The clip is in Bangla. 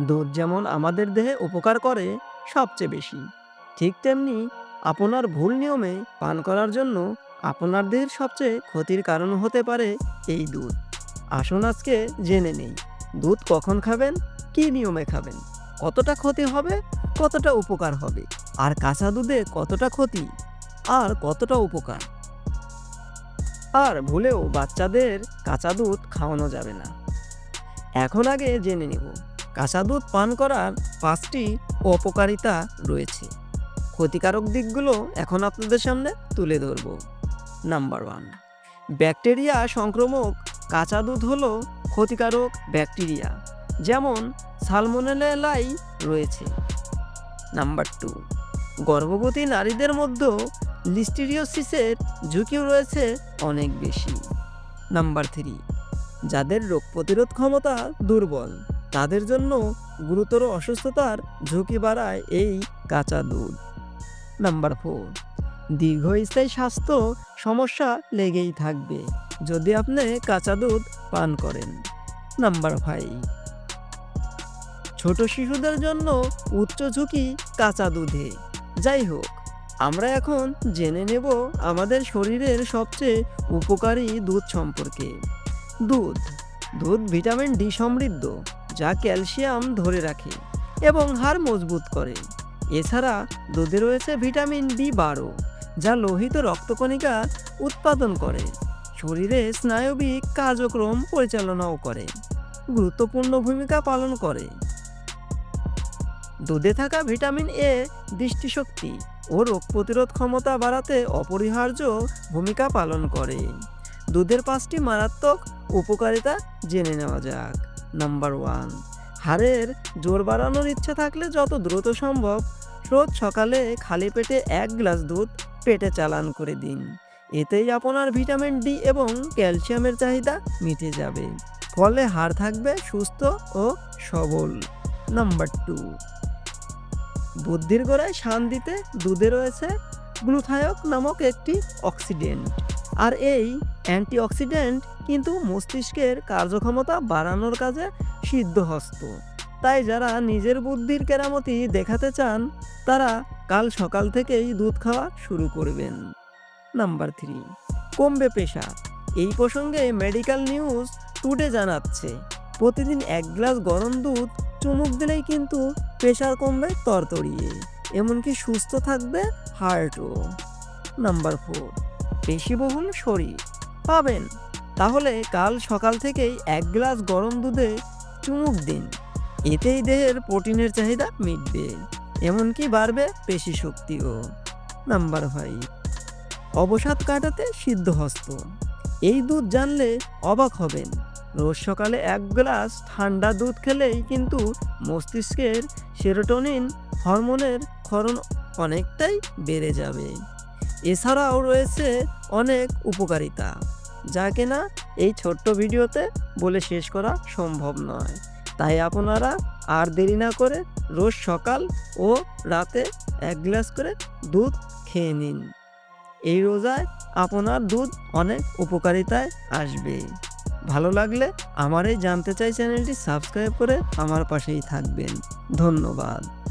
দুধ যেমন আমাদের দেহে উপকার করে, সবচেয়ে বেশি। ঠিক তেমনি আপনার ভুল নিয়মে পান করার জন্য আপনার দেহের সবচেয়ে ক্ষতির কারণ হতে পারে এই দুধ। আসুন আজকে জেনে নেই, দুধ কখন খাবেন, কী নিয়মে খাবেন, কতটা ক্ষতি হবে, কতটা উপকার হবে, আর কাঁচা দুধে কতটা ক্ষতি, আর কতটা উপকার। আর ভুলেও বাচ্চাদের কাঁচা দুধ খাওয়ানো যাবে না। এখন আগে জেনে নেব। কাঁচা দুধ পান করার পাঁচটি অপকারিতা রয়েছে। ক্ষতিকারক দিকগুলো এখন আপনাদের সামনে তুলে ধরব। নাম্বার ওয়ান, ব্যাকটেরিয়া সংক্রমক কাঁচা দুধ হলো ক্ষতিকারক ব্যাকটেরিয়া, যেমন সালমোনেলাই রয়েছে। নাম্বার টু, গর্ভবতী নারীদের মধ্যেও লিস্টিরিওসিসের ঝুঁকিও রয়েছে অনেক বেশি। নাম্বার থ্রি, যাদের রোগ প্রতিরোধ ক্ষমতা দুর্বল তাদের জন্য গুরুতর অসুস্থতার ঝুঁকি বাড়ায় এই কাঁচা দুধ। নাম্বার ফোর, দীর্ঘস্থায়ী স্বাস্থ্য সমস্যা লেগেই থাকবে যদি আপনি কাঁচা দুধ পান করেন। নাম্বার ফাইভ, ছোট শিশুদের জন্য উচ্চ ঝুঁকি কাঁচা দুধে। যাই হোক, আমরা এখন জেনে নেব আমাদের শরীরের সবচেয়ে উপকারী দুধ সম্পর্কে। দুধ দুধ ভিটামিন ডি সমৃদ্ধ। যা ক্যালসিয়াম ধরে রাখে এবং হাড় মজবুত করে। এছাড়া দুধে রয়েছে ভিটামিন বি বারো যা লোহিত রক্তকণিকা উৎপাদন করে। শরীরে স্নায়বিক কার্যক্রম পরিচালনাও করে। গুরুত্বপূর্ণ ভূমিকা পালন করে। দুধে থাকা ভিটামিন এ দৃষ্টিশক্তি ও রোগ প্রতিরোধ ক্ষমতা বাড়াতে অপরিহার্য ভূমিকা পালন করে। দুধের পাঁচটি মারাত্মক উপকারিতা জেনে নেওয়া যাক। নাম্বার ওয়ান হাড়ের জোর বাড়ানোর ইচ্ছা থাকলে যত দ্রুত সম্ভব রোজ সকালে খালি পেটে এক গ্লাস দুধ পেটে চালান করে দিন। এতেই আপনার ভিটামিন ডি এবং ক্যালসিয়ামের চাহিদা মিটে যাবে। ফলে হাড় থাকবে সুস্থ ও সবল। নাম্বার টু বুদ্ধির গোড়ায় শান দিতে দুধে রয়েছে গ্লুথায়ক নামক একটি অক্সিডেন্ট। আর এই অ্যান্টিঅক্সিডেন্ট কিন্তু মস্তিষ্কের কার্যক্ষমতা বাড়ানোর কাজে সিদ্ধহস্ত তাই যারা নিজের বুদ্ধির কেরামতি দেখাতে চান, তারা কাল সকাল থেকেই দুধ খাওয়া শুরু করবেন। নাম্বার থ্রি, কমবে পেশা। এই প্রসঙ্গে মেডিকেল নিউজ টুডে জানাচ্ছে, প্রতিদিন এক গ্লাস গরম দুধ চুমুক দিলেই কিন্তু প্রেশার কমবে তরতরিয়ে, এমনকি সুস্থ থাকবে হার্টও। নাম্বার ফোর, পেশিবহুল শরীর। পাবেন। তাহলে কাল সকাল থেকেই এক গ্লাস গরম দুধে চুমুক দিন। এতেই দেহের প্রোটিনের চাহিদা মিটবে, এমনকি বাড়বে পেশি শক্তিও। নাম্বার ফাইভ, অবসাদ কাটাতে সিদ্ধহস্ত এই দুধ জানলে অবাক হবেন। রোজ সকালে এক গ্লাস ঠান্ডা দুধ খেলেই কিন্তু মস্তিষ্কের সেরোটোনিন হরমোনের ক্ষরণ অনেকটাই বেড়ে যাবে। এছাড়াও রয়েছে অনেক উপকারিতা। যা কিনা এই ছোট্ট ভিডিওতে বলে শেষ করা সম্ভব নয়। তাই আপনারা আর দেরি না করে রোজ সকাল ও রাতে এক গ্লাস করে দুধ খেয়ে নিন। এই রোজায় আপনার দুধ অনেক উপকারিতায় আসবে। ভালো লাগলে আমার এই জানতে চাই চ্যানেলটি সাবস্ক্রাইব করে আমার পাশেই থাকবেন। ধন্যবাদ।